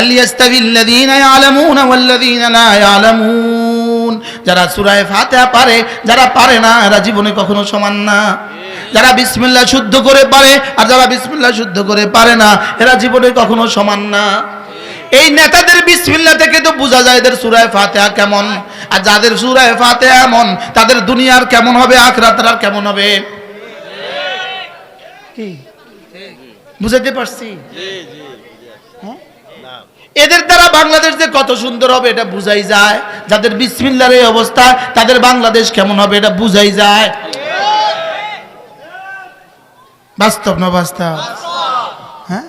হাল ইয়াস্তাবিল্লাযীনা ইয়ালামুনা ওয়াল্লাযীনা লা ইয়ালামুন যারা সূরা ফাতিহা পারে, যারা পারে না, এরা জীবনে কখনো সমান না। যারা বিসমিল্লাহ শুদ্ধ করে পারে, আর যারা বিসমিল্লাহ শুদ্ধ করে পারে না, এরা জীবনে কখনো সমান না। এই নেতাদের বিসমিল্লাহ থেকে তো বোঝা যায় এদের সুরায় ফাতেহা কেমন। আর যাদের সুরায় ফাতেহা এমন, তাদের দুনিয়ার কেমন হবে, আখরাতের কেমন হবে? বুঝাতে পারছি? এদের দ্বারা বাংলাদেশ যে কত সুন্দর হবে এটা বুঝাই যায়। যাদের বিসমিল্লার এই অবস্থা, তাদের বাংলাদেশ কেমন হবে এটা বুঝাই যায়। বাস্তব না বাস্তব? হ্যাঁ?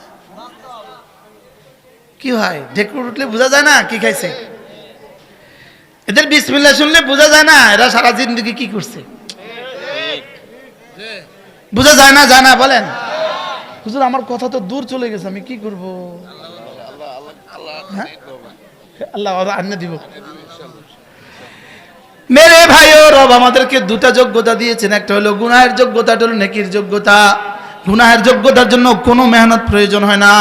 কি হয়? ঢেকুর উঠলে বোঝা যায় না কি খাইছে? এদের বিসমিল্লা শুনলে বোঝা যায় না, এরা সারা জিন্দগি কি করছে? বোঝা যায় না যায় না, বলেন। হুজুর, আমার কথা তো দূর চলে গেছে, আমি কি করব? হ্যাঁ? বাবা আন্না দিব। মেরে ভাই ও রব আমাদেরকে দুটা যোগ্যতা দিয়েছেন। একটা হলো গুনাহের যোগ্যতা হলো নেকির যোগ্যতা। গুনাহের যোগ্যতার জন্য কোনো মেহনত প্রয়োজন হয় না।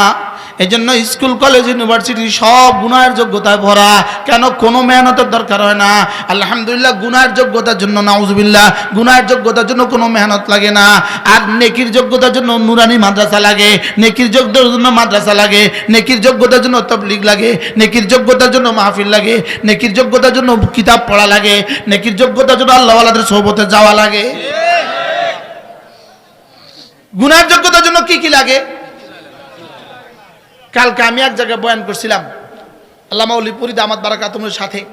এই জন্য স্কুল কলেজ ইউনিভার্সিটি সব গুনাহের যোগ্যতায় ভরা। কেন? কোনো মেহনতের দরকার হয় না। আলহামদুলিল্লাহ গুনাহের যোগ্যতার জন্য নাউজুবিল্লাহ গুনাহের যোগ্যতার জন্য কোনো মেহনত লাগে না। আর নেকির যোগ্যতার জন্য নুরানি মাদ্রাসা লাগে। নেকির যোগ্যতার জন্য মাদ্রাসা লাগে। নেকির যোগ্যতার জন্য তবলিগ লাগে। নেকির যোগ্যতার জন্য মাহফিল লাগে। নেকির যোগ্যতার জন্য কিতাব পড়া লাগে। নেকির যোগ্যতার জন্য আল্লাহওয়ালাদের সোহবতে যাওয়া লাগে। গুনার যোগ্যতার জন্য কি কি লাগে? কালকে আমি এক জায়গায় বয়ান করছিলাম। আল্লামা উলিপুরি দামাত বারাকাতুমের সাথে।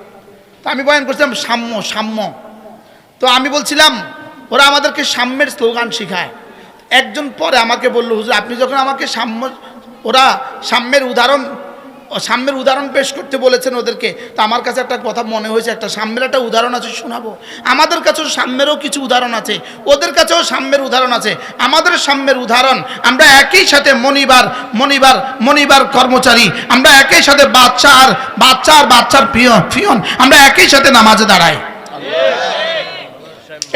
তো আমি বয়ান করছিলাম, সাম্য সাম্য। তো আমি বলছিলাম, ওরা আমাদেরকে সাম্যের স্লোগান শেখায়। একজন পরে আমাকে বলল, হুজুর, আপনি যখন আমাকে সাম্য, ওরা সাম্যের উদাহরণ সাম্যের উদাহরণ পেশ করতে বলেছেন ওদেরকে। তো আমার কাছে একটা কথা মনে হয়েছে, একটা সাম্যের একটা উদাহরণ আছে, শোনাবো। আমাদের কাছেও সাম্যেরও কিছু উদাহরণ আছে, ওদের কাছেও সাম্যের উদাহরণ আছে। আমাদের সাম্যের উদাহরণ, আমরা একই সাথে মনিবার মনিবার মনিবার কর্মচারী, আমরা একই সাথে বাচ্চা আর বাচ্চা আর বাচ্চার পিয়ন পিয়ন আমরা একই সাথে নামাজে দাঁড়াই।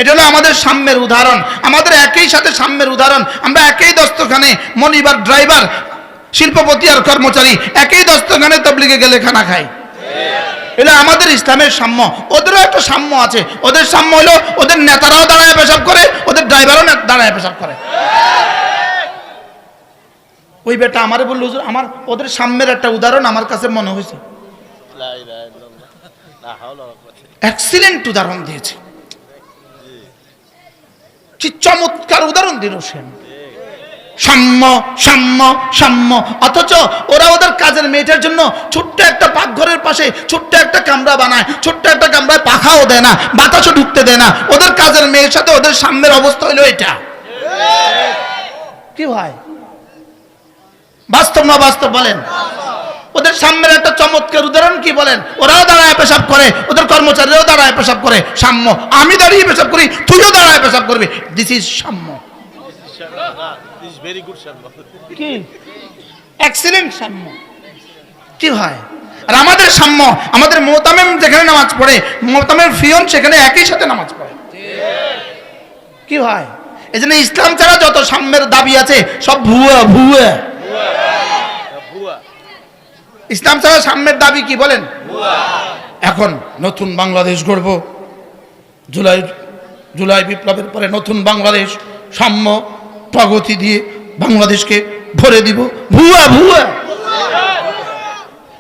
এটা হলো আমাদের সাম্যের উদাহরণ। আমাদের একই সাথে সাম্যের উদাহরণ, আমরা একই দস্তখানে মনিবার, ড্রাইভার শিল্পপতি আর কর্মচারী একই দস্তখানে তবলিগে গেলে খানা খায়। এটা আমাদের ইসলামের সাম্য, ওদেরও একটা সাম্য আছে। ওদের সাম্য হলো ওদের নেতারাও দাঁড়ায় পেশাব করে, ওদের ড্রাইভারও দাঁড়ায় পেশাব করে। ওই বেটা আমারে বলল আমার ওদের সাম্যের একটা উদাহরণ আমার কাছে মনে হয়েছে। এক্সিলেন্ট উদাহরণ দিয়েছে। চমৎকার উদাহরণ দিল সে। সাম্য সাম্য সাম্য। অথচ ওরা ওদের কাজের মেয়েটার জন্য ছোট্ট একটা পাকঘরের পাশে ছোট্ট একটা কামরা বানায়, ছোট্ট একটা কামরায় পাখাও দেয় না, বাতাসও ঢুকতে দেয় না। ওদের কাজের মেয়ের সাথে ওদের সাম্যের অবস্থা হলো এটা। কি হয় বাস্তব না বাস্তব বলেন? ওদের সাম্যের একটা চমৎকার উদাহরণ কি বলেন? ওরাও দাঁড়ায় পেশাব করে, ওদের কর্মচারীরাও দাঁড়ায় পেশাব করে। সাম্য। আমি দাঁড়িয়ে পেশাব করি, তুইও দাঁড়ায় পেশাব করবি। This is samya. Very good sir. কি? এক্সিলেন্ট সাম্য কি হয় আর আমাদের সাম্য আমাদের মোতামেম যেখানে নামাজ পড়ে মোতামেম ফিয়ন সেখানে একই সাথে নামাজ পড়ে। কি হয় এই জন্য ইসলাম ছাড়া যত সাম্যের দাবি আছে সব ভুয়া ভুয়া। ভুয়া। ইসলাম ছাড়া সাম্যের দাবি কি বলেন? এখন নতুন বাংলাদেশ গড়ব। জুলাই জুলাই বিপ্লবের পরে নতুন বাংলাদেশ সাম্য প্রগতি দিয়ে বাংলাদেশকে ভরে দিব। ভুয়া ভুয়া।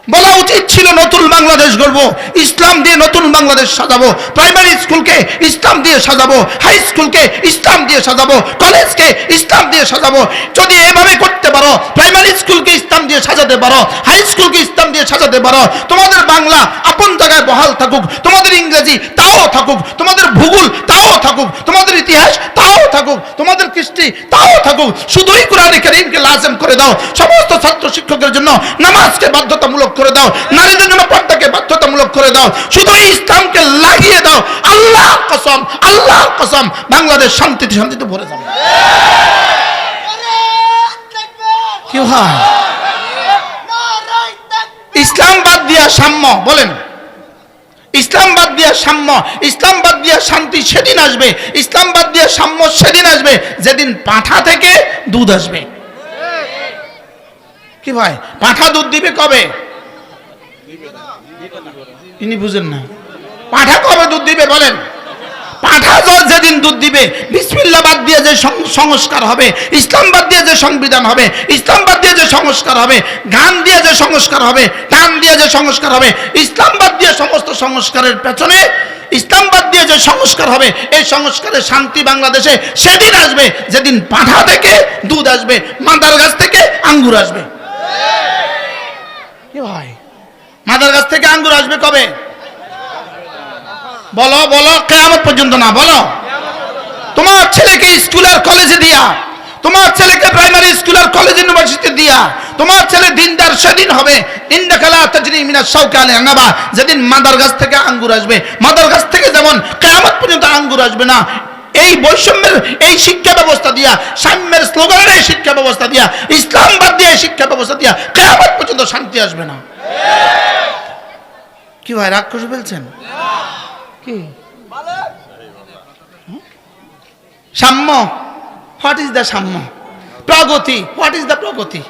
বলা উচিত ছিল নতুন বাংলাদেশ গড়ব, ইসলাম দিয়ে নতুন বাংলাদেশ সাজাবো প্রাইমারি স্কুলকে ইসলাম দিয়ে সাজাবো হাই স্কুলকে ইসলাম দিয়ে সাজাবো কলেজকে ইসলাম দিয়ে সাজাবো। যদি এভাবে করতে পারো প্রাইমারি স্কুলকে ইসলাম দিয়ে সাজাতে পারো হাই স্কুলকে ইসলাম দিয়ে সাজাতে পারো, তোমাদের বাংলা আপন জায়গায় বহাল থাকুক, তোমাদের ইংরেজি তাও থাকুক, তোমাদের ভূগোল তাও থাকুক, তোমাদের ইতিহাস তাও থাকুক, তোমাদের কৃষ্টি তাও থাকুক, শুধুই কোরআন করিমকে লাজেম করে দাও। সমস্ত ছাত্র শিক্ষকের জন্য নামাজকে বাধ্যতামূলক করে দাও। নারীদের জন্য পর্দাকে বাধ্যতামূলক করে দাও। শুধু ইসলামকে লাগিয়ে দাও। আল্লাহর কসম আল্লাহর কসম, বাংলাদেশ শান্তিতে শান্তিতে ভরে যাবে। কি হয়? দিয়া সাম্য, বলেন। দিয়া সাম্য দিয়া শান্তি সেদিন আসবে। ইসলাম দিয়া সাম্য সেদিন আসবে। যেদিন পাঠা থেকে দুধ আসবে। কি ভাই? পাঠা দুধ দিবে কবে? ইনি বুঝেন না। পাঠা কবে দুধ দিবে বলেন? পাঠা জ- যেদিন দুধ দিবে বিসমিল্লা বাদ দিয়ে যে সংস্কার হবে ইসলাম বাদ দিয়ে যে সংবিধান হবে ইসলাম বাদ দিয়ে যে সংস্কার হবে গান দিয়ে যে সংস্কার হবে টান দিয়ে যে সংস্কার হবে ইসলাম বাদ দিয়ে সমস্ত সংস্কারের পেছনে ইসলাম বাদ দিয়ে যে সংস্কার হবে এই সংস্কারের শান্তি বাংলাদেশে সেদিন আসবে যেদিন পাঠা থেকে দুধ আসবে মাদার গাছ থেকে আঙ্গুর আসবে কি ভাই মাদার গাছ থেকে আঙ্গুর আসবে কবে? বলো বলো কেমন পর্যন্ত না, বলো। তোমার ছেলেকে স্কুলের কলেজে দিয়া, তোমার ছেলেকে প্রাইমারি স্কুলের কলেজ ইউনিভার্সিটি দিয়া, তোমার ছেলে দিনদার সেদিন হবে। সৌকালে যেদিন মাদার গাছ থেকে আঙ্গুর আসবে। মাদার গাছ থেকে যেমন কেয়ামত পর্যন্ত আঙ্গুর আসবে না, এই বৈষম্যের, এই শিক্ষা ব্যবস্থা দিয়া, সাম্যের স্লোগানের এই শিক্ষা ব্যবস্থা দিয়া, ইসলামবাদ দিয়ে শিক্ষা ব্যবস্থা দিয়া, কেয়ামত পর্যন্ত শান্তি আসবে না। কি ভাই রাগ করে ফেলছেন কি? সাম্য। What is the samya? Pragati. What is the pragati?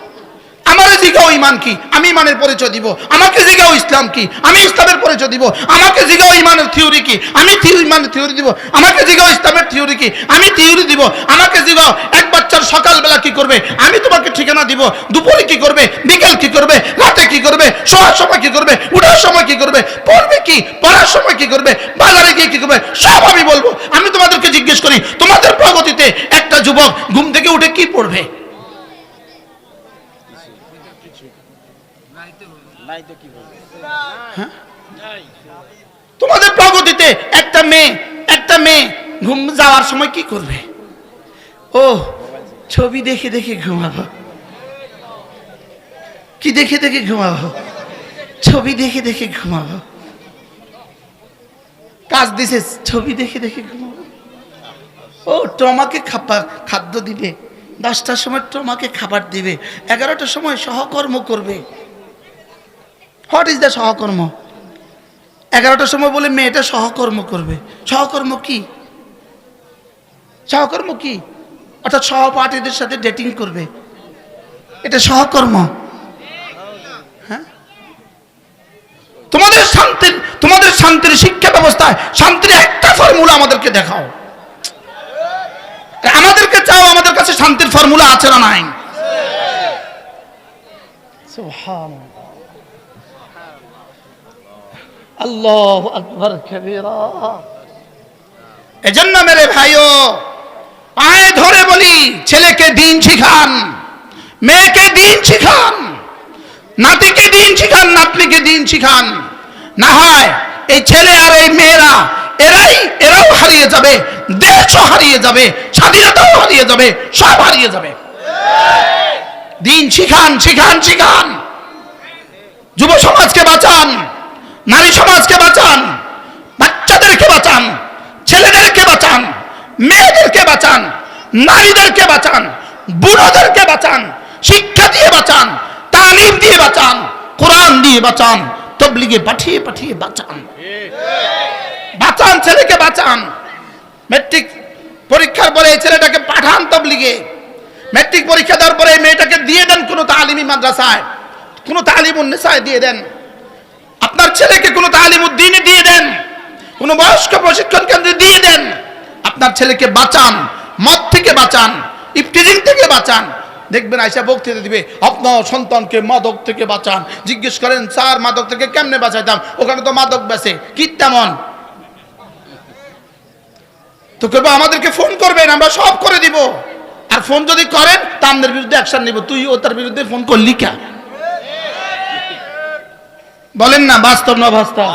আমার জিগাও ইমান কি? আমি ইমানের পরিচয় দিব। আমাকে জিগাও ইসলাম কি? আমি ইসলামের পরিচয় দিব। আমাকে জিগাও ইমানের থিওরি কি? আমি ইমানের থিওরি দিব। আমাকে জিগাও ইসলামের থিওরি কি? আমি থিওরি দিব। আমাকে জিগাও এক বাচ্চার সকালবেলা কি করবে? আমি তোমাকে ঠিকানা দিব। দুপুরে কি করবে? বিকেল কি করবে? রাতে কি করবে? শোয়ার সময় কি করবে? উঠার সময় কি করবে? পড়বে কি? পড়ার সময় কি করবে? বাজারে গিয়ে কি করবে? সব আমি বলব। আমি তোমাদেরকে জিজ্ঞেস করি, তোমাদের প্রগতিতে একটা যুবক ঘুম থেকে উঠে কি পড়বে? বলব তোমাদের প্রগতিতে একটা মেয়ে একটা মেয়ে ঘুম যাওয়ার সময় কি করবে? ও ছবি দেখে দেখে ঘুমাবো। কি দেখে দেখে ঘুমাবো? ছবি দেখে দেখে ঘুমাবো। কাজ দিছে, ছবি দেখে দেখে ঘুমাবো। ও, টমাকে খাবার খাদ্য দিবে। দশটার সময় টমাকে খাবার দিবে। এগারোটার সময় সহকর্ম করবে। What is the sahakarma? এগারোটার সময় বলে মেয়েটা সহকর্ম করবে। সহকর্ম কি? সহকর্ম কি? অর্থাৎ সহপাঠীদের সাথে ডেটিং করবে। এটা সহকর্ম। হ্যাঁ? তোমাদের শান্তির তোমাদের শান্তির শিক্ষা ব্যবস্থায় শান্তির একটা ফর্মুলা আমাদেরকে দেখাও। আমাদেরকে চাও আমাদের কাছে শান্তির ফর্মুলা আছে না নাই? আল্লাহ আকবর, কবিরা। এজন্য মেরে ভাইও পায়ে ধরে বলি, ছেলেকে দিন শিখান, মেয়েকে দিন শিখান, নাতিকে দিন শিখান, নাতনিকে দিন শিখান। না হয় এই ছেলে আর এই মেয়েরা, এরাই, এরাও হারিয়ে যাবে, দেশও হারিয়ে যাবে, স্বাধীনতাও হারিয়ে যাবে, সব হারিয়ে যাবে। দিন শিখান শিখান শিখান। যুব সমাজকে বাঁচান, নারী সমাজকে বাঁচান, বাচ্চাদেরকে বাঁচান বাঁচান। মেয়েদেরকে বাঁচান, নারীদেরকে বাঁচান, বুড়োদেরকে বাঁচান, শিক্ষা দিয়ে বাঁচান, তালিম দিয়ে বাঁচান, কোরআন দিয়ে বাঁচান, তবলিগে পাঠিয়ে পাঠিয়ে বাঁচান। বাঁচান, ছেলেকে বাঁচান। মেট্রিক পরীক্ষার পরে এই ছেলেটাকে পাঠান তবলিগে। মেট্রিক পরীক্ষা দেওয়ার পরে এই মেয়েটাকে দিয়ে দেন কোনো তালিমি মাদ্রাসায়, কোনো তালিম উন্নেসায় দিয়ে দেন। আপনার ছেলেকে কোনো তালিম উদ্দিনে দিয়ে দেন, কোনো বয়স্ক প্রশিক্ষণ কেন্দ্রে দিয়ে দেন। আপনার ছেলেকে বাঁচান, মদ থেকে বাঁচান ইফটিজিং থেকে বাঁচান। দেখবেন আইসা বক্তৃতা দিবে, আপনার সন্তানকে মাদক থেকে বাঁচান। জিজ্ঞেস করেন, স্যার, মাদক থেকে কেমনে বাঁচাইতাম? ওখানে তো মাদক বেছে কি তেমন? তো করব, আমাদেরকে ফোন করবেন, আমরা সব করে দিব। আর ফোন যদি করেন, তা আমাদের বিরুদ্ধে অ্যাকশন নিব। তুই ও তার বিরুদ্ধে ফোন করলি কেন বলেন না, বাস্তব না বাস্তব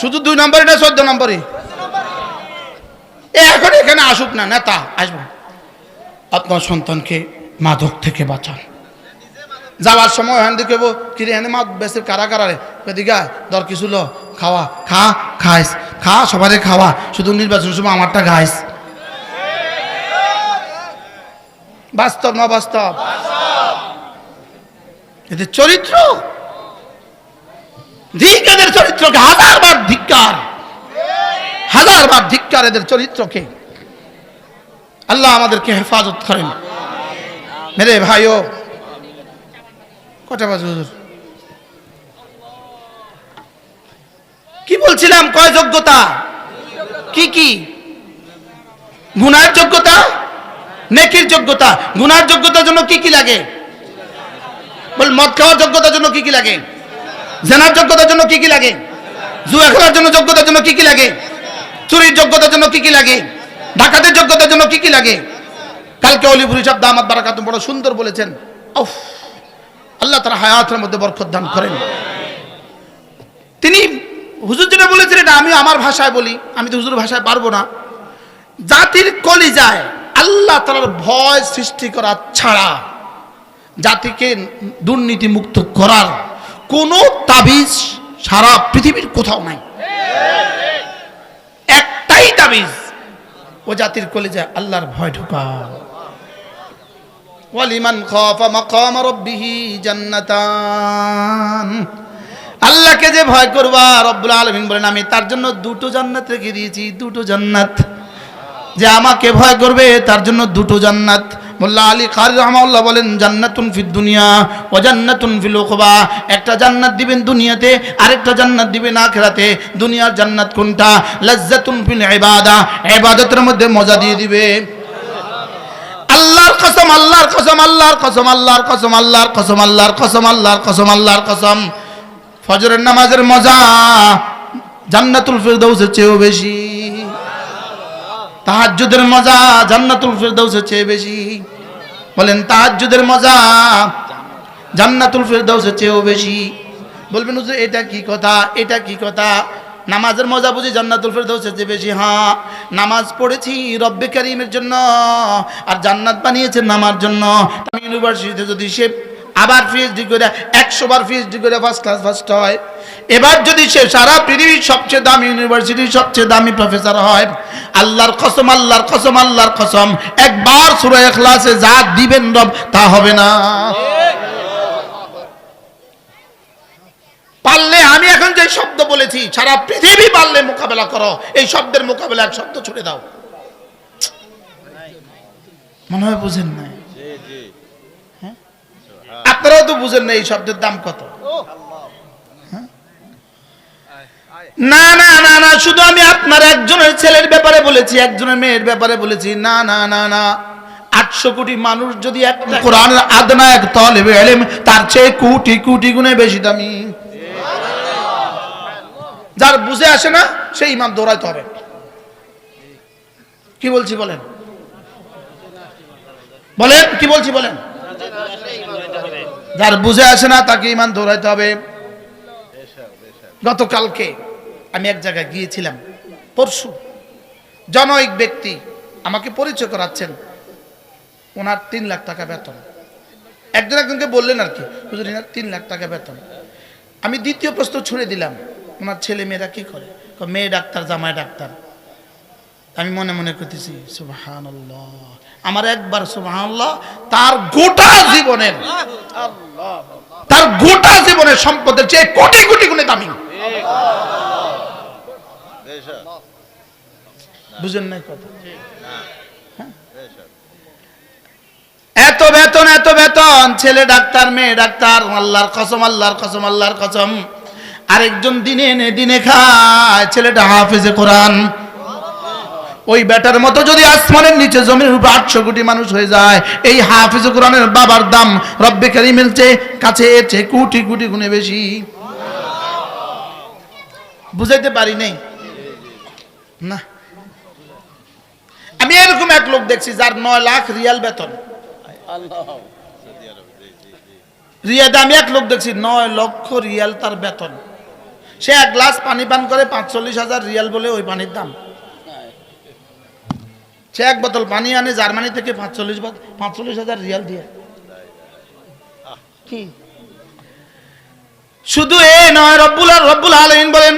শুধু দুই নম্বরে না চোদ্দ নম্বরে? এ এখন এখানে আসুক না নেতা আসব। আপনার সন্তানকে মাদক থেকে বাঁচান। যাওয়ার সময় হ্যান দেখে কিরে হ্যাঁ মাদক বেসের কারা কারারে দিঘা দর কিছু ল খাওয়া খা খাইস। খা সবারে খাওয়া শুধু নির্বাচন সময় আমারটা খাইস। বাস্তব না বাস্তব। এদের চরিত্র? এদের চরিত্রকে হাজারবার ধিক্কার হাজারবার ধিক্কার এদের চরিত্রকে। আল্লাহ আমাদেরকে হেফাজত করেন। মেরে ভাইও, কটা বাজে কি বলছিলাম? কয় যোগ্যতা? কি কি? গুনার যোগ্যতা? নেকির যোগ্যতা? গুনার যোগ্যতার জন্য কি কি লাগে? বল, মদ খাওয়ার যোগ্যতার জন্য কি কি লাগে? জেনার যোগ্যতার জন্য কি কি লাগে? জুয়া খেলার জন্য যোগ্যতার জন্য কি কি লাগে? চুরির যোগ্যতার জন্য কি কি লাগে? ডাকাতের যোগ্যতার জন্য কি কি লাগে? কালকে অলিপুর হিসাব দামাত বারাকাত বড় সুন্দর বলেছেন আল্লাহ তারা হায়াতের মধ্যে বরকত দান করেন। তিনি হুজুর যেটা বলেছেন এটা আমি আমার ভাষায় বলি, আমি তো হুজুর ভাষায় পারব না। জাতির কলিজায় আল্লাহ তালার ভয় সৃষ্টি করা ছাড়া জাতিকে দুর্নীতি মুক্ত করার কোনো তাবিজ সারা পৃথিবীর কোথাও নাই। একটাই তাবিজ, ও জাতির কলিজায় আল্লাহর ভয় ঢোকা ওয়ালিমান খাফা মাকাম রাব্বিহি জান্নাতান। আল্লাহকে যে ভয় করবা, রব্বুল আলামিন বলেন, আমি তার জন্য দুটো জান্নাত রেখে দিয়েছি, দুটো জান্নাত। যে আমাকে ভয় করবে, তার জন্য দুটো জান্নাত। মোল্লা আলী খার রহমাল্লাহ বলেন, জান্নাতুন ফিদ দুনিয়া ও জান্নাতুন ফিল উকবা। একটা জান্নাত দিবেন দুনিয়াতে, আরেকটা জান্নাত দিবেন আখেরাতে। দুনিয়ার জান্নাত কোনটা? লাজ্জাতুন ফিল ইবাদা। ইবাদতের মধ্যে মজা দিয়ে দিবে। আল্লাহর কসম আল্লাহর কসম আল্লাহর কসম আল্লাহর কসম আল্লাহর কসম আল্লাহর কসম আল্লাহর কসম আল্লাহর কসম। ফজরের নামাজের মজা জান্নাতুল ফিরদৌসের চেয়েও বেশি। তাহাজ্জুদের মজা জান্নাতুল ফিরদৌসের চেয়ে বেশি। বলেন, তাহাজ্জুদের মজা জান্নাতুল ফিরদৌসের চেয়েও বেশি। বলবেন, হুজুর, এটা কি কথা? এটা কি কথা? নামাজের মজা বুঝি জান্নাতুল ফিরদৌসের চেয়ে বেশি হ্যাঁ। নামাজ পড়েছি রব্বে কারিমের জন্য, আর জান্নাত বানিয়েছেন নামার জন্য। আমি ইউনিভার্সিটিতে যদি সে আবার পিএইচডি করে, একশো বার পিএইচডি করে ফার্স্ট ক্লাস ফার্স্ট হয়। এবার যদি সে সারা পৃথিবীর সবচেয়ে দামি ইউনিভার্সিটির সবচেয়ে দামি প্রফেসর হয়, আল্লাহর কসম আল্লাহর কসম আল্লাহর কসম, একবার সুরা এখলাসে যা দিবেন রব, তা হবে না। পারলে আমি এখন যে শব্দ বলেছি, সারা পৃথিবী পারলে মোকাবেলা করো, এই শব্দের মোকাবেলা এক শব্দ ছুড়ে দাও। মনে হয় বুঝেন জি। আপনারাও তো বুঝেন না এই শব্দের দাম কত। হ্যাঁ? না না না না, শুধু আমি আপনার একজনের ছেলের ব্যাপারে বলেছি, একজনের মেয়ের ব্যাপারে বলেছি। না না না না, আটশো কোটি মানুষ যদি তার চেয়ে কোটি কোটি গুণে বেশি দামি। যার বুঝে আসে না সেই ইমান দৌড়াইতে হবে। কি বলছি বলেন? বলেন, কি বলছি বলেন? যার বুঝে আসে না, তাকে ইমান দৌড়াইতে হবে। গতকালকে আমি এক জায়গায় গিয়েছিলাম, পরশু। জনৈক ব্যক্তি আমাকে পরিচয় করাচ্ছেন। ওনার তিন লাখ টাকা বেতন। একজন একজনকে বললেন আর কি, হুজুর তিন লাখ টাকা বেতন। আমি দ্বিতীয় প্রশ্ন ছুড়ে দিলাম, ওনার ছেলে মেয়েরা কি করে? মেয়ে ডাক্তার, জামাই ডাক্তার। আমি মনে মনে করতেছি সুবাহান আমার একবার সুবাহান তার গোটা জীবনের, তার গোটা জীবনের সম্পদের চেয়ে কোটি কোটি গুণে দামি। বুঝেন নাই কথা? এত বেতন এত বেতন, ছেলে ডাক্তার, মেয়ে ডাক্তার, আল্লাহর কসম আল্লাহর কসম আল্লাহর কসম। আরেকজন দিনে এনে দিনে খায়, ছেলেটা হাফেজে কোরআন। ওই বেটার মতো যদি আসমানের নিচে জমির উপর আটশো কোটি মানুষ হয়ে যায়, এই হাফিজ কোরআনের বাবার দাম রব্বে কারিমের চেয়ে কাছে এর চেয়ে কোটি কোটি গুণে বেশি। বুঝাইতে পারি নাই? না। আমি এরকম এক লোক দেখছি যার নয় লাখ রিয়াল বেতন। রিয়াদে আমি এক লোক দেখছি, নয় লক্ষ রিয়াল তার বেতন। সে এক গ্লাস পানি পান করে পাঁচচল্লিশ হাজার রিয়াল বলে ওই পানির দাম। সে এক বোতল পানি আনে, জার্মানি থেকে পাঁচচল্লিশ পাঁচচল্লিশ হাজার রিয়াল দিয়ে। কি? শুধু এ নয়, রব্বুল আর রব্বুল আলহীন বলেন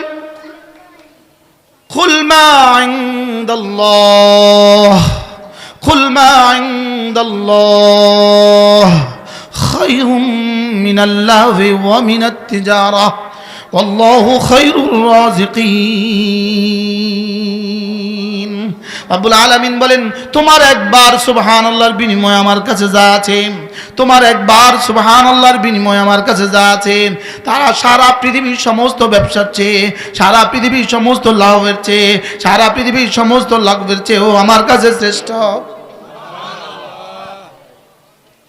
খুলমা আইন্দাল্লাহ খুলমা আইন্দাল্লাহ খায়রুম মিনাল্লাহি ওয়া মিনাত তিজারা ওয়াল্লাহু খায়রুর রাযিকিন আব্বুল আলামিন বলেন, তোমার একবার সুবহান আল্লাহর বিনিময় আমার কাছে যা আছে, তোমার একবার সুবহান আল্লাহর বিনিময় আমার কাছে যা আছে, তারা সারা পৃথিবীর সমস্ত ব্যবসার চেয়ে, সারা পৃথিবীর সমস্ত লাভের চেয়ে, সারা পৃথিবীর সমস্ত লাভের চেয়েও আমার কাছে শ্রেষ্ঠ।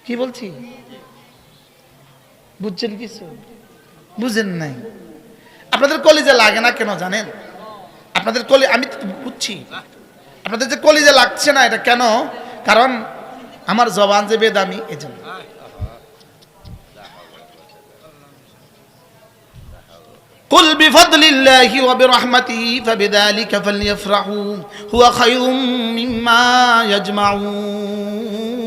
কি বলছি? বুঝছেন কিছু? বুঝেন নাই। আপনাদের কলেজে লাগে না কেন জানেন? আপনাদের কলি আমি বুঝছি। আপনাদের যে কলিজে লাগছে না এটা কেন কারণ আমার জবান যে বেদামি এই জন্য قل بفضل الله وبرحمته فبذلك فليفرحوا هو خير مما يجمعون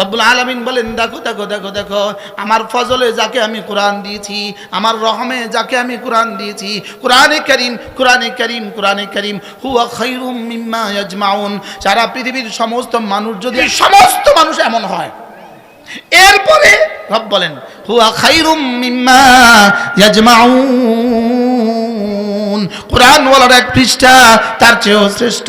রব্বুল আলামিন বলেন দেখো দেখো দেখো দেখো আমার ফজলে যাকে আমি কোরআন দিয়েছি আমার রহমে যাকে আমি কোরআন দিয়েছি কোরআনে করিম কোরআনে করিম কোরআনে করিম হুয়া খাইরুম মিম্মা ইয়াজমাউন। সারা পৃথিবীর সমস্ত মানুষ যদি সমস্ত মানুষ এমন হয় এরপরে রব বলেন হুয়া খাইরুম মিম্মা ইয়াজমাউন। কোরআন ওয়ালার এক পৃষ্ঠা তার চেয়েও শ্রেষ্ঠ।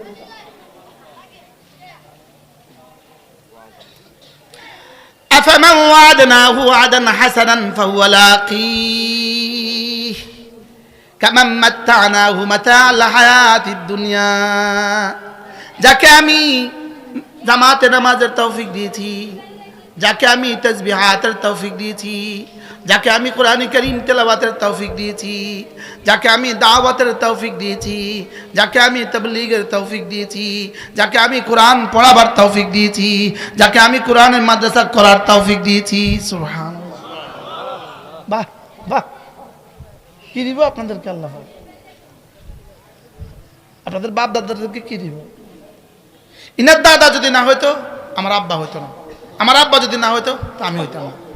أفمن وعدناه وعدا حسنا فهو لاقيه كمن متعناه متاع الحياة الدنيا যাকে আমি জামাতে নামাজের তৌফিক দিয়েছি যাকে আমি তসবিহাতের তৌফিক দিয়েছি যাকে আমি কোরআন করিম তেলাওয়াতের তৌফিক দিয়েছি, যাকে আমি দাওয়াতের তৌফিক দিয়েছি, যাকে আমি তবলিগের তৌফিক দিয়েছি, যাকে আমি কোরআন পড়াবার তৌফিক দিয়েছি, যাকে আমি কোরআনের মাদ্রাসা করার তৌফিক দিয়েছি। সুহান বাহ বাহ। কি দিব আপনাদেরকে আল্লাহ আপনাদের বাপ দাদাদেরকে কি দিব? ইনার দাদা যদি না হইতো, আমার আব্বা হইতো না। আমার আব্বা যদি না হইতো, তা আমি হইতাম না।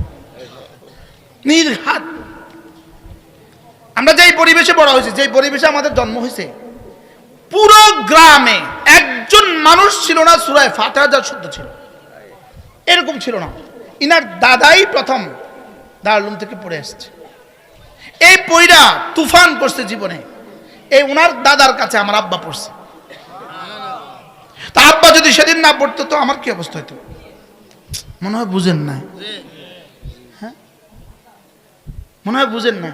নির্ঘাত আমরা যেই পরিবেশে বড় হয়েছি, যেই পরিবেশে আমাদের জন্ম হয়েছে, পুরো গ্রামে একজন মানুষ ছিল না, সুরায় ফাতে হাজার শুদ্ধ ছিল। এরকম ছিল না। ইনার দাদাই প্রথম দারুম থেকে পড়ে আসছে এই পইরা তুফান করছে জীবনে। এই ওনার দাদার কাছে আমার আব্বা পড়ছে। তা আব্বা যদি সেদিন না পড়তো, তো আমার কি অবস্থা হতো মনে হয় বুঝেন না মনে হয় বুঝেন না।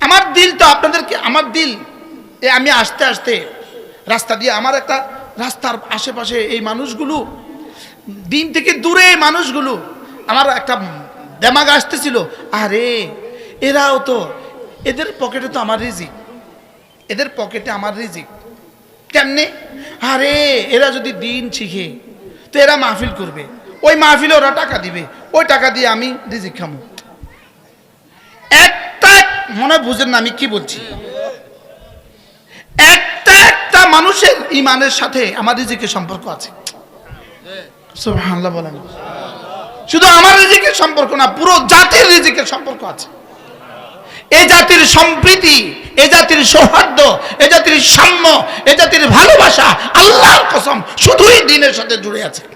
আমার দিল তো আপনাদেরকে, আমার দিল। এ আমি আসতে আসতে রাস্তা দিয়ে আমার একটা রাস্তার আশেপাশে এই মানুষগুলো, দিন থেকে দূরে মানুষগুলো, আমার একটা দেমাগ আসতেছিল। আরে, এরাও তো, এদের পকেটে তো আমার রিজিক। এদের পকেটে আমার রিজিক। কেমনে? আরে, এরা যদি দিন শিখে, তো এরা মাহফিল করবে। ওই মাহফিলে ওরা টাকা দিবে। ওই টাকা দিয়ে আমি রিজিক খামো। একটা মনে বুঝেন না আমি কি বলছি? একটা একটা মানুষের ইমানের সাথে আমার রিজিকের সম্পর্ক আছে। বলেন। শুধু আমার রিজিকের সম্পর্ক না, পুরো জাতির রিজিকের সম্পর্ক আছে। এ জাতির সম্প্রীতি, এ জাতির সৌহার্দ্য, এ জাতির সাম্য, এ জাতির ভালোবাসা, আল্লাহর কসম শুধুই দিনের সাথে জুড়ে আছে।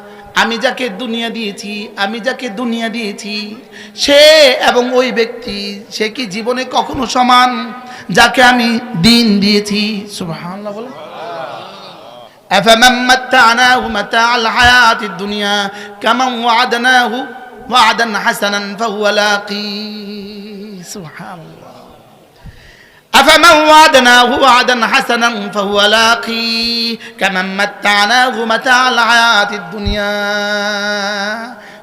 আমি যাকে দুনিয়া দিয়েছি আমি যাকে দুনিয়া দিয়েছি সে এবং ওই ব্যক্তি সে কি জীবনে কখনো সমান যাকে আমি দিন দিয়েছি সুবহানাল্লাহ বলে أفمن متعناه متاع الحياة الدنيا كمن وعدناه وعدا حسنا فهو لاقيه سبحان الله أفمن وعدناه وعدا حسنا فهو لاقيه كمن متعناه متاع الحياة الدنيا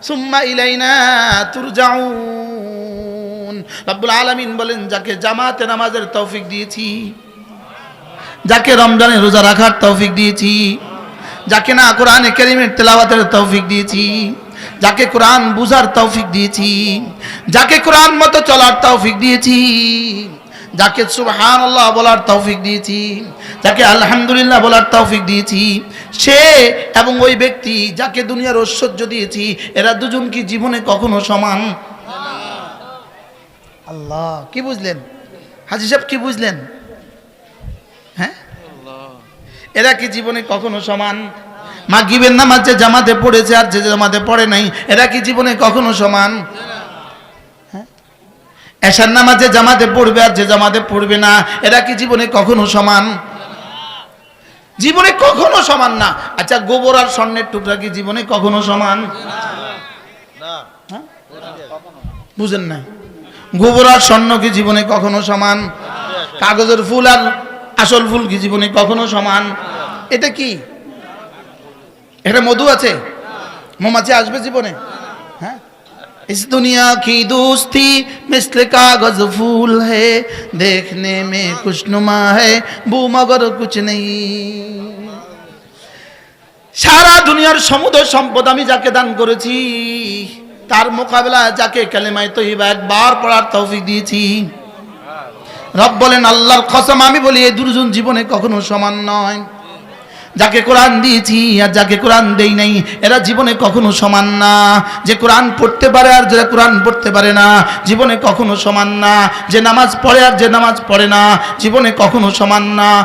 সুম্মা ইলাইনা তুরজাউন রব্বুল আলামিন বলেন যাকে জামাতে নামাজের তৌফিক দিয়েছি যাকে রমজানে রোজা রাখার তৌফিক দিয়েছি যাকে না কোরআনে কেরিমের তেলাওয়াতের তৌফিক দিয়েছি যাকে কোরআন বুঝার তৌফিক দিয়েছি যাকে কোরআন মতো চলার তৌফিক দিয়েছি যাকে সুবহান আল্লাহ বলার তৌফিক দিয়েছি, যাকে আলহামদুলিল্লাহ বলার তৌফিক দিয়েছি, সে এবং ওই ব্যক্তি যাকে দুনিয়ার ঐশ্বর্য দিয়েছি, এরা দুজন কি জীবনে কখনো সমান? আল্লাহ, কি বুঝলেন? হাজি সাহেব, কি বুঝলেন? হ্যাঁ? এরা কি জীবনে কখনো সমান? মাগিবের নামাজ যে জামাতে পড়েছে আর যে জামাতে পড়ে নাই, এরা কি জীবনে কখনো সমান? এশার নামাজে জামাতে পড়বে আর যে জামাতে পড়বে না এরা কি জীবনে কখনো সমান? জীবনে কখনো সমান না। আচ্ছা গোবর আর স্বর্ণের টুকরা কি জীবনে কখনো সমান? হ্যাঁ? বুঝেন না। গোবর আর স্বর্ণ কি জীবনে কখনো সমান? কাগজের ফুল আর আসল ফুল কি জীবনে কখনো সমান? এটা কি? এটা মধু আছে? মোমাছি আসবে জীবনে? इस दुनिया की दोस्ती मिसल कागज फूल है देखने में खुशनुमा है बू मगर कुछ नहीं সারা দুনিয়ার সমুদ্র সম্পদ আমি যাকে দান করেছি তার মোকাবেলা যাকে কালেমায় তৈবা একবার পড়ার তৌফিক দিয়েছি রব বলেন আল্লাহর কসম আমি বলি এই দুজন জীবনে কখনো সমান নয় যাকে কোরআন দিয়েছি আর যাকে কোরআন দেই নাই, এরা জীবনে কখনো সমান না। যে কোরআন পড়তে পারে আর যারা কোরআন পড়তে পারে না, জীবনে কখনো সমান না। যে নামাজ পড়ে আর যে নামাজ পড়ে না, জীবনে কখনো সমান না।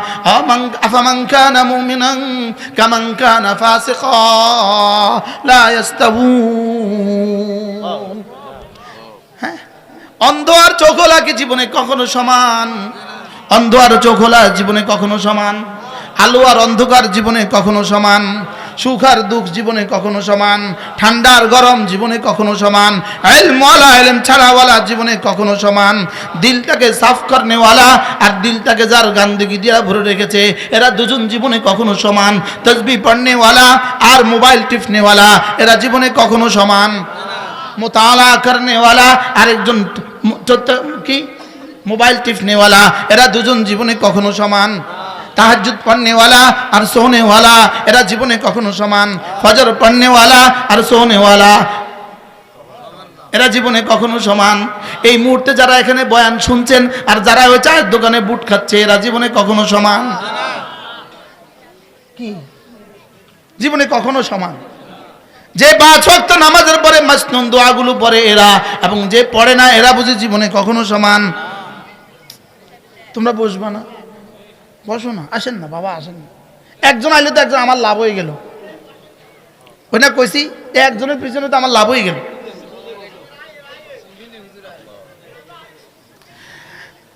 হ্যাঁ? অন্ধ আর চোখলা কি? জীবনে কখনো সমান। অন্ধ আর চোখলা জীবনে কখনো সমান। আলো আর অন্ধকার জীবনে কখনো সমান সুখ আর দুঃখ জীবনে কখনো সমান ঠান্ডা আর গরম জীবনে কখনো সমান এলমওয়ালা এলম ছাড়াওয়ালা জীবনে কখনো সমান। দিলটাকে সাফ করনেওয়ালা আর দিলটাকে যার গান্দিগি দিয়া ভরে রেখেছে, এরা দুজন জীবনে কখনো সমান। তসবি পড়নেওয়ালা আর মোবাইল টিপনেওয়ালা এরা জীবনে কখনো সমান। মোতালা করনেওয়ালা আরেকজন কি? মোবাইল টিপনেওয়ালা এরা দুজন জীবনে কখনো সমান। তাহাজুদ পড়নেওয়ালা আর সোনেওয়ালা এরা জীবনে কখনো সমান। ফজর পড়নেওয়ালা আর সোনেওয়ালা এরা জীবনে কখনো সমান। এই মুহূর্তে যারা এখানে বয়ান শুনছেন আর যারা ওই চায়ের দোকানে বুট খাচ্ছে, এরা জীবনে কখনো সমান। কি? জীবনে কখনো সমান। যে পাঁচ ওয়াক্ত নামাজের পরে মাসনুন দোয়াগুলো পড়ে এরা, এবং যে পড়ে না, এরা বুঝে জীবনে কখনো সমান। তোমরা বসবা না। বসো না আসেন না বাবা আসেন না একজন আইলে তো একজন আমার লাভ হয়ে গেল ওই না কইছি একজনের পিছনে তো আমার লাভ হয়ে গেল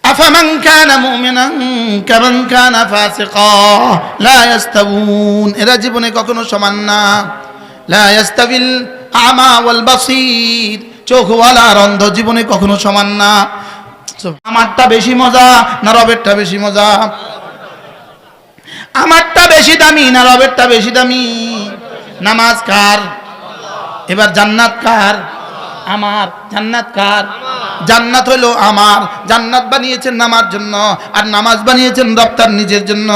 أفمن كان مؤمنا كمن كان فاسقا لا يستوون এরা জীবনে কখনো সমান না لا يستوي الأعمى والبصير চোখওয়ালা আর অন্ধ জীবনে কখনো সমান না আমারটা বেশি মজা না রবেরটা বেশি মজা আমারটা বেশি দামি না রবেরটা বেশি দামি? নামাজ কার? এবার জান্নাত কার? আমার। জান্নাত কার? জান্নাত হইল আমার। জান্নাত বানিয়েছেন নামার জন্য আর নামাজ বানিয়েছেন রপ্তার নিজের জন্য।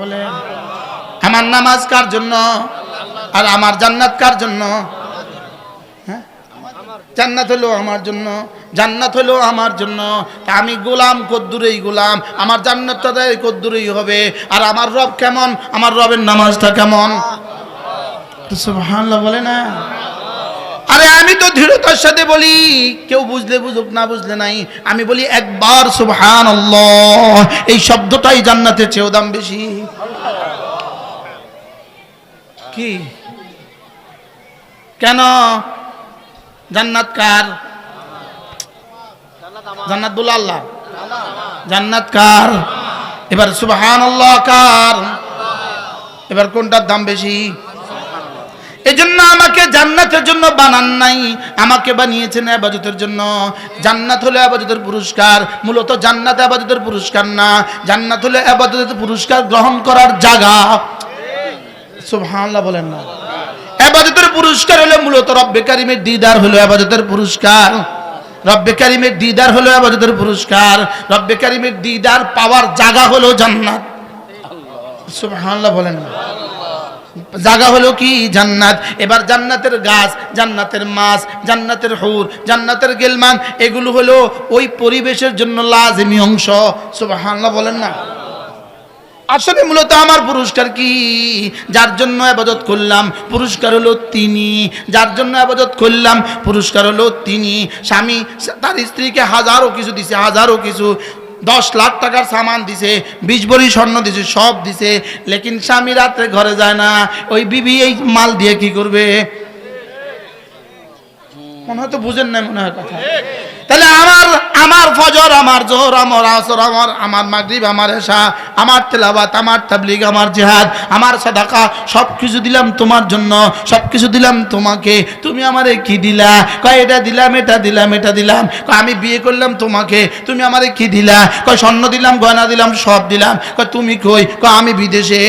বলে আমার নামাজ কার জন্য? আর আমার জান্নাত কার জন্য? জান্নাত হলো আমার জন্য, জান্নাত হলো আমার জন্য। তা আমি গোলাম, কদ্দুরেই গোলাম। আমার জান্নাতটা দেয় কদ্দুরেই হবে। আর আমার রব কেমন? আমার রবের নামাজটা কেমন? বলে না? আরে আমি তো দৃঢ়তার সাথে বলি, কেউ বুঝলে বুঝুক, না বুঝলে নাই। আমি বলি একবার সুবহান এই শব্দটাই জান্নাতের চেয়েও দাম বেশি। কি? কেন? জান্নাত কার? জান্নাত বলে আল্লাহ। জান্নাত কার? এবার সুবহান কার? এবার কোনটার দাম বেশি? এজন্য আমাকে জান্নাতের জন্য বানান নাই, আমাকে বানিয়েছেন আবাদতের জন্য। জান্নাত হলো আবাদতের পুরস্কার, মূলত জান্নাত আবাদতের পুরস্কার না, জান্নাত হলো আবাদতের পুরস্কার গ্রহণ করার জায়গা। সুবহানাল্লাহ বলেন না। আবাদতের পুরস্কার হলো মূলত রব্বে কারিমের দিদার হলো আবাদতের পুরস্কার। রব্বে কারিমের দিদার হলো আবাদতের পুরস্কার। রব্বে কারিমের দিদার পাওয়ার জায়গা হলো জান্নাত। সুবহানাল্লাহ। বলেন না। হলো কি? জান্নাত। এবার জান্নাতের গাছ, জান্নাতের মাছ, জান্নাতের হুর, জান্নাতের গেলমান, এগুলো হলো ওই পরিবেশের জন্য লাজমি অংশ। সুবহানাল্লাহ বলেন না। আসলে মূলত আমার পুরস্কার কি? যার জন্য আবাদত করলাম, পুরস্কার হলো তিনি। যার জন্য আবাদত করলাম, পুরস্কার হলো তিনি। স্বামী, তার স্ত্রীকে হাজারো কিছু দিছে, হাজারো কিছু। দশ লাখ টাকার সামান দিছে, বিশ ভরি স্বর্ণ দিছে, সব দিছে। লেকিন স্বামী রাত্রে ঘরে যায় না। ওই বিবি এই মাল দিয়ে কি করবে? মনে হয় তো বুঝেন না মনে হয় কথা। তাহলে আমার আমার ফজর, আমার জোহর, আমার আসর, আমার আমার মাগরিব, আমার এশা, আমার তেলাবাত আমার তাবলিগ, আমার জিহাদ, আমার সাদাকা সব কিছু দিলাম তোমার জন্য সব কিছু দিলাম তোমাকে। তুমি আমারে কি দিলা? কয়, এটা দিলাম এটা দিলাম এটা দিলাম। কয়, আমি বিয়ে করলাম তোমাকে, তুমি আমারে কি দিলা? কয়, স্বর্ণ দিলাম, গয়না দিলাম, সব দিলাম। কয়, তুমি কই? কয়, আমি বিদেশে।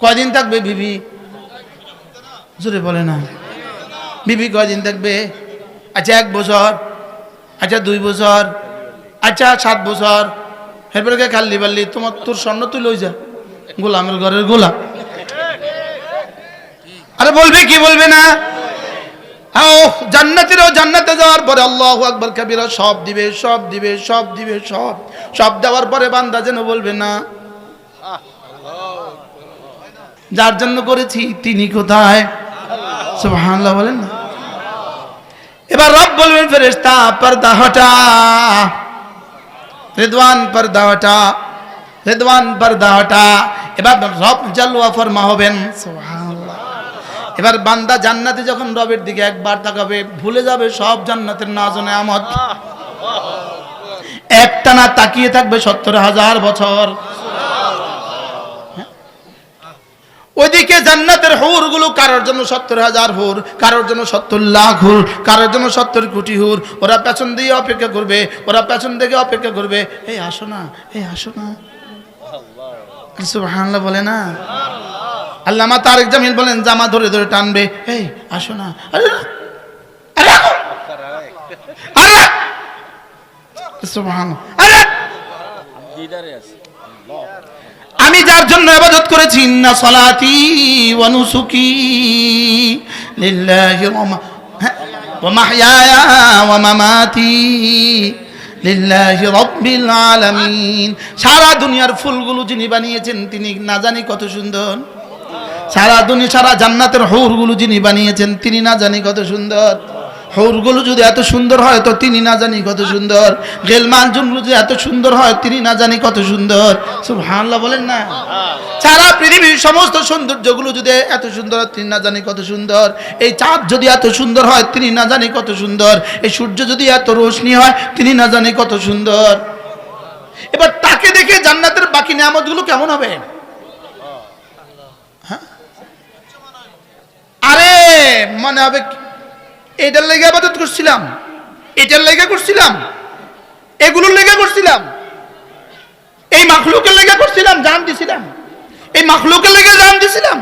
কয়দিন থাকবে বিবি? জোরে বলে না। বিবি কয়দিন থাকবে? আচ্ছা এক বছর। আচ্ছা দুই বছর। আচ্ছা সাত বছর। এরপরে খাল্লি পাল্লি তোমার তোর স্বর্ণ তুই লই যা। গোলামের ঘরের গোলাম। আরে বলবে কি বলবে না? ও জান্নাতেরও জান্নাতে যাওয়ার কাবিরা সব দিবে সব দিবে সব দিবে, সব। সব দেওয়ার পরে বান্দা যেন বলবে না, যার জন্য করেছি, তিনি কোথায়? সুবহানাল্লাহ বলেন না। এবার রব বলবেন ফেরেশতা পর্দা হটা। রিদওয়ান পর্দা হটা। রিদওয়ান পর্দা হটা। এবার রব জালওয়া ফরমা হবেন। এবার বান্দা জান্নাতে যখন রবের দিকে একবার তাকাবে ভুলে যাবে সব জান্নাতের নাজনে আমত একটানা তাকিয়ে থাকবে সত্তর হাজার বছর। ওইদিকে জান্নাতের হুরগুলো কারোর জন্য সত্তর হাজার হুর, কারোর জন্য সত্তর লাখ হুর, কারোর জন্য সত্তর কোটি হুর। ওরা পেছন দিয়ে অপেক্ষা করবে, ওরা পেছন দিকে অপেক্ষা করবে। এই আসো না এই আসো না। সুবহানাল্লাহ বলে না? তারেক জামিল বলেন, জামা ধরে ধরে টানবে। এই আসো না। সুবহানাল্লাহ। আমি যার জন্য ইবাদত করেছি ইন্না সলাতি ওয়া নুসুকি লিল্লাহি ওয়া হ্যাঁ, মাহইয়ায়া ওয়া মামাতি লিল্লাহি রাব্বিল আলামিন। সারা দুনিয়ার ফুলগুলো যিনি বানিয়েছেন তিনি না জানি কত সুন্দর। সারা দুনিয়া সারা জান্নাতের হৌরগুলো যিনি বানিয়েছেন তিনি না জানি কত সুন্দর। হৌরগুলো যদি এত সুন্দর হয়, তো তিনি না জানি কত সুন্দর। গেলমান জুনগুলো যদি এত সুন্দর হয়, তিনি না জানি কত সুন্দর। সুবহানাল্লাহ বলেন না। সারা পৃথিবীর সমস্ত সৌন্দর্যগুলো যদি এত সুন্দর হয়, তিনি না জানি কত সুন্দর। এই চাঁদ যদি এত সুন্দর হয়, তিনি না জানি কত সুন্দর। এই সূর্য যদি এত রোশনি হয়, তিনি না জানি কত সুন্দর। এবার তাকে দেখে জান্নাতের বাকি নিয়ামতগুলো কেমন হবে? আরে, মনে হবে এটার লেগে আবাদত করছিলাম, এটার লেগে করছিলাম, এগুলোর লেগে করছিলাম, এই মাখলুকের লেগে করছিলাম, জান দিছিলাম, এই মাখলুকের লেগে জান দিছিলাম।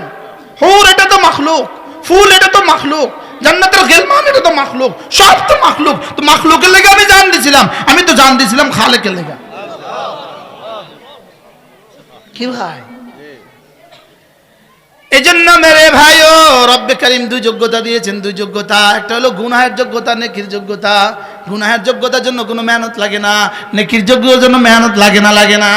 হুর এটা তো মাখলুক, ফুল এটা তো মাখলুক, জান্নাতের গেলমান এটা তো মাখলুক, সব তো মাখলুক, তো মাখলুকের লেগে আমি জান দিছিলাম, আমি তো জান দিছিলাম খালেকের লেগে। কি ভাই? এই জন্য ভাই ও রব্বে করিম দুই যোগ্যতা দিয়েছেন, দুই যোগ্যতা। একটা হলো গুনাহের যোগ্যতা, নেকির যোগ্যতা। গুনাহের যোগ্যতার জন্য কোনো মেহনত লাগে না, নেকির যোগ্যতার জন্য মেহনত লাগে না লাগে না।